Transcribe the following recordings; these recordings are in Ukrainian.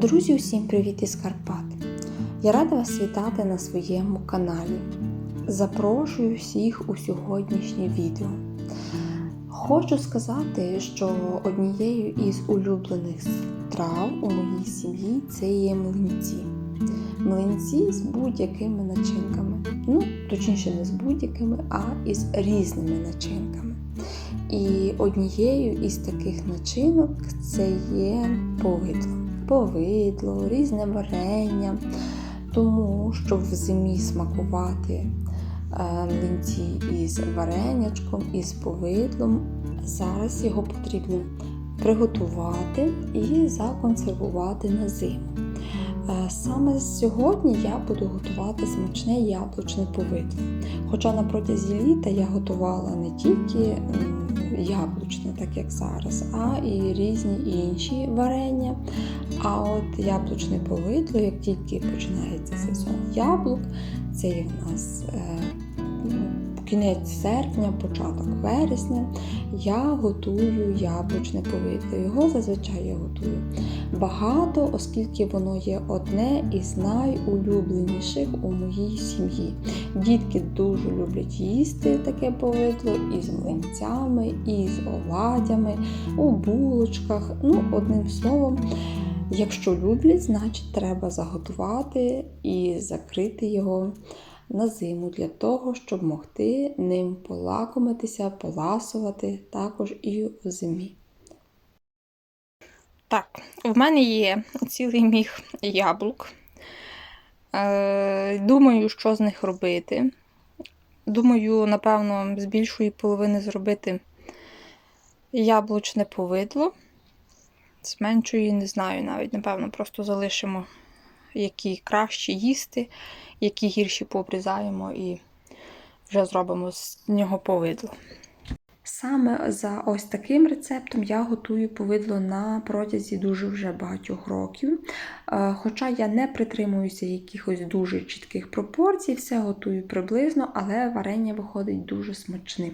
Друзі, усім привіт із Карпат! Я рада вас вітати на своєму каналі. Запрошую всіх у сьогоднішнє відео. Хочу сказати, що однією із улюблених страв у моїй сім'ї це є млинці. Млинці з будь-якими начинками. Ну, точніше, не з будь-якими, а із різними начинками. І однією із таких начинок це є повидло. Повидло, різне варення, тому щоб в зимі смакувати е, млинці із варенячком, із повидлом. Зараз його потрібно приготувати і законсервувати на зиму. Е, Саме сьогодні я буду готувати смачне яблучне повидло. Хоча на протязі літа я готувала не тільки яблучне, так як зараз, а і різні інші варення. А от яблучне повидло, як тільки починається сезон яблук, це є в нас е, кінець серпня, початок вересня, я готую яблучне повидло. Його зазвичай я готую багато, оскільки воно є одне із найулюбленіших у моїй сім'ї. Дітки дуже люблять їсти таке повидло із млинцями, із оладями, у булочках. Ну, одним словом. Якщо люблять, значить треба заготувати і закрити його на зиму для того, щоб могти ним полакомитися, поласувати також і в зимі. Так, в мене є цілий міг яблук. Е, думаю, що з них робити. Думаю, напевно, з більшої половини зробити яблучне повидло. З меншої не знаю навіть, напевно, просто залишимо, які краще їсти, які гірші пообрізаємо і вже зробимо з нього повидло. Саме за ось таким рецептом я готую повидло на протязі дуже вже багатьох років. Е, Хоча я не притримуюся якихось дуже чітких пропорцій, все готую приблизно, але варення виходить дуже смачним.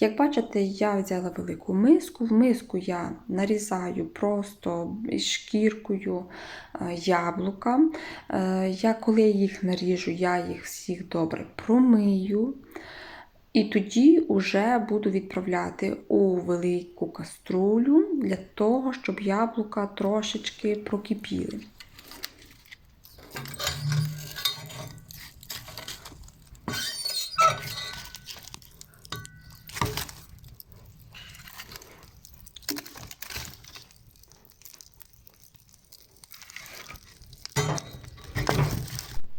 Як бачите, я взяла велику миску. В миску я нарізаю просто шкіркою е, яблука. Е, Я коли їх наріжу, я їх всіх добре промию. І тоді вже буду відправляти у велику каструлю для того, щоб яблука трошечки прокипіли.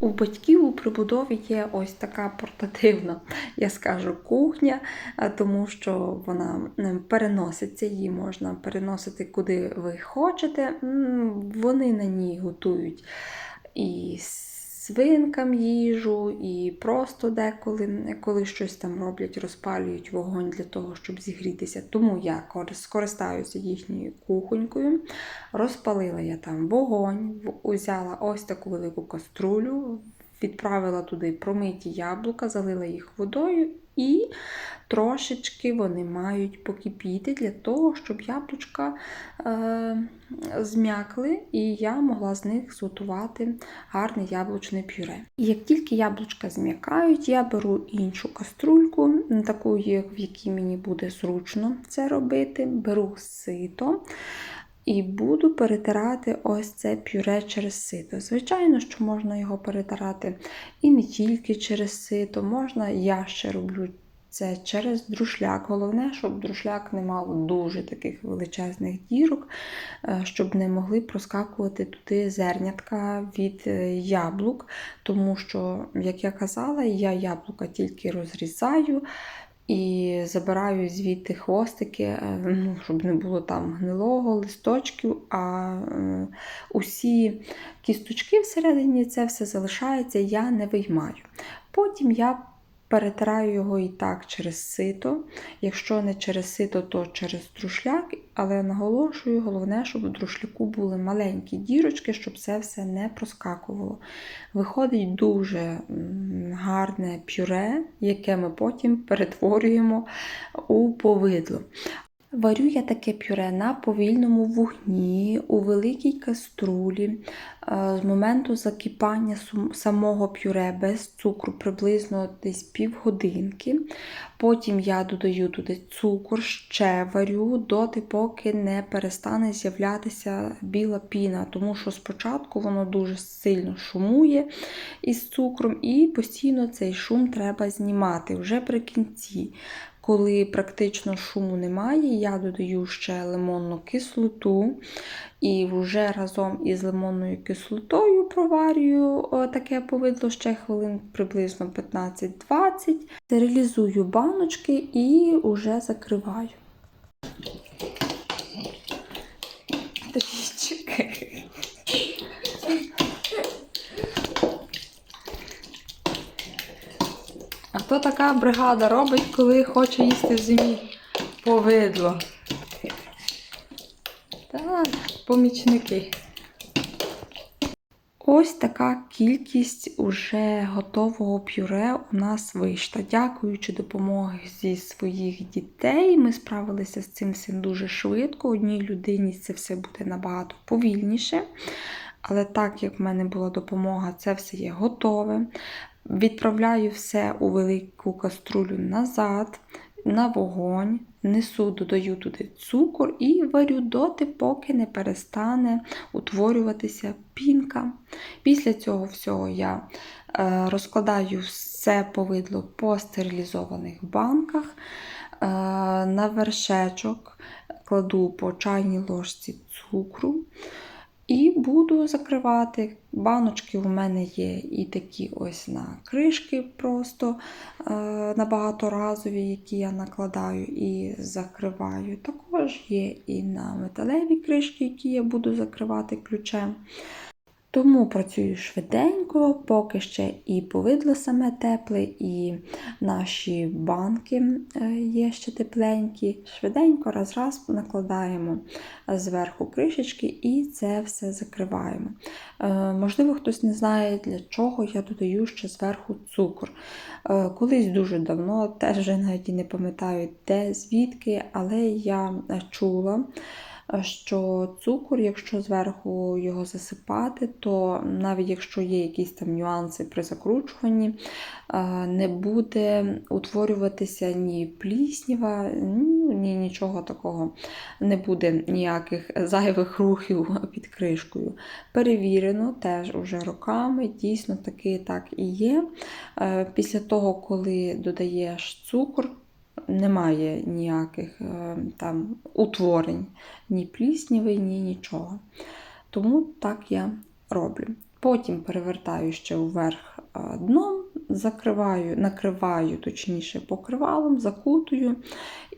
У батьків у прибудові є ось така портативна, я скажу, кухня, тому що вона переноситься, її можна переносити куди ви хочете. Вони на ній готують і свинкам їжу, і просто деколи, коли щось там роблять, розпалюють вогонь для того, щоб зігрітися. Тому я кор- скористаюся їхньою кухонькою. Розпалила я там вогонь, узяла ось таку велику каструлю, відправила туди промиті яблука, залила їх водою і трошечки вони мають покипіти для того, щоб яблучка е, зм'якли, і я могла з них зготувати гарне яблучне пюре. І як тільки яблучка зм'якають, я беру іншу каструльку, таку, в якій мені буде зручно це робити, беру сито. І буду перетирати ось це пюре через сито. Звичайно, що можна його перетирати і не тільки через сито, можна, я ще роблю це через друшляк. Головне, щоб друшляк не мав дуже таких величезних дірок, е, щоб не могли проскакувати туди зернятка від е, яблук, тому що, як я казала, я яблука тільки розрізаю. І забираю звідти хвостики, е, ну, щоб не було там гнилого листочків, а е, усі кісточки всередині це все залишається, я не виймаю. Потім я перетираю його і так через сито. Якщо не через сито, то через друшляк, але наголошую, головне, щоб у друшляку були маленькі дірочки, щоб це все не проскакувало. Виходить дуже гарне пюре, яке ми потім перетворюємо у повидло. Варю я таке пюре на повільному вогні у великій каструлі е, з моменту закипання самого пюре без цукру приблизно десь півгодинки. Потім я додаю туди цукор, ще варю доти, поки не перестане з'являтися біла піна, тому що спочатку воно дуже сильно шумує із цукром, і постійно цей шум треба знімати вже при кінці. Коли практично шуму немає, я додаю ще лимонну кислоту і вже разом із лимонною кислотою проварюю е, таке повидло ще хвилин приблизно 15-20. Стерилізую баночки і вже закриваю. То така бригада робить, коли хоче їсти в зимі повидло. Так, помічники. Ось така кількість уже готового пюре у нас вийшла. Дякуючи допомозі своїх дітей, ми справилися з цим всім дуже швидко. Одній людині це все буде набагато повільніше. Але так як в мене була допомога, це все є готове. Відправляю все у велику каструлю назад, на вогонь, несу, додаю туди цукор і варю доти, поки не перестане утворюватися пінка. Після цього всього я е, розкладаю все повидло по стерилізованих банках. Е, на вершечок кладу по чайній ложці цукру. І буду закривати. Баночки у мене є і такі ось на кришки просто е, на багаторазові, які я накладаю і закриваю. Також є і на металеві кришки, які я буду закривати ключем. Тому працюю швиденько, поки ще і повидло саме тепле, і наші банки е, є ще тепленькі. Швиденько раз-раз накладаємо зверху кришечки і це все закриваємо. Е, Можливо, хтось не знає, для чого я додаю ще зверху цукор. Е, Колись дуже давно, теж навіть і не пам'ятаю, де, звідки, але я чула що цукор, якщо зверху його засипати, то навіть якщо є якісь там нюанси при закручуванні, не буде утворюватися ні плісніва, ні нічого такого, не буде ніяких зайвих рухів під кришкою. Перевірено теж уже роками, дійсно таки так і є. Е, Після того, коли додаєш цукор, немає ніяких е, там утворень, ні плісніви, ні нічого. Тому так я роблю. Потім перевертаю ще вверх е, дном, закриваю, накриваю, точніше, покривалом, закутую.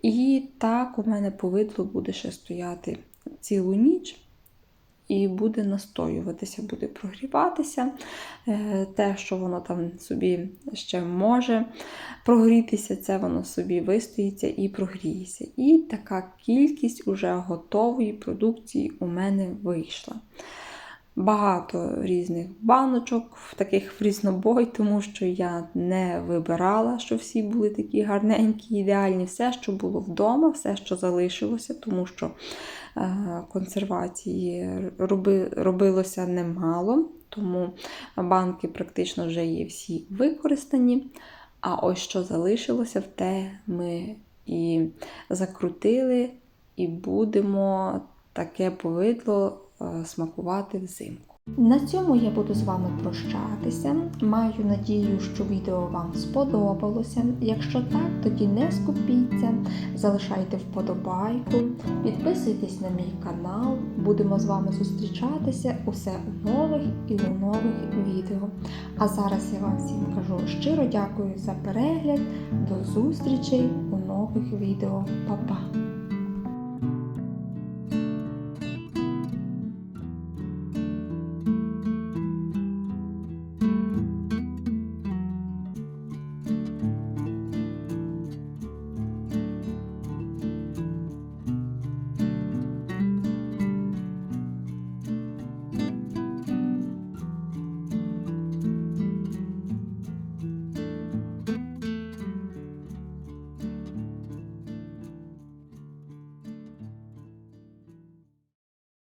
І так у мене повидло буде ще стояти цілу ніч. І буде настоюватися, буде прогріватися. Е, Те, що воно там собі ще може прогрітися, це воно собі вистоїться і прогріється. І така кількість уже готової продукції у мене вийшла. Багато різних баночок, таких в різнобой, тому що я не вибирала, що всі були такі гарненькі, ідеальні. Все, що було вдома, все, що залишилося, тому що е, консервації роби, робилося немало, тому банки практично вже є всі використані. А ось що залишилося, в те ми і закрутили, і будемо таке повидло смакувати взимку. На цьому я буду з вами прощатися. Маю надію, що відео вам сподобалося. Якщо так, тоді не скупіться, залишайте вподобайку, підписуйтесь на мій канал. Будемо з вами зустрічатися усе у нових і у нових відео. А зараз я вам всім кажу щиро дякую за перегляд. До зустрічей у нових відео. Па-па!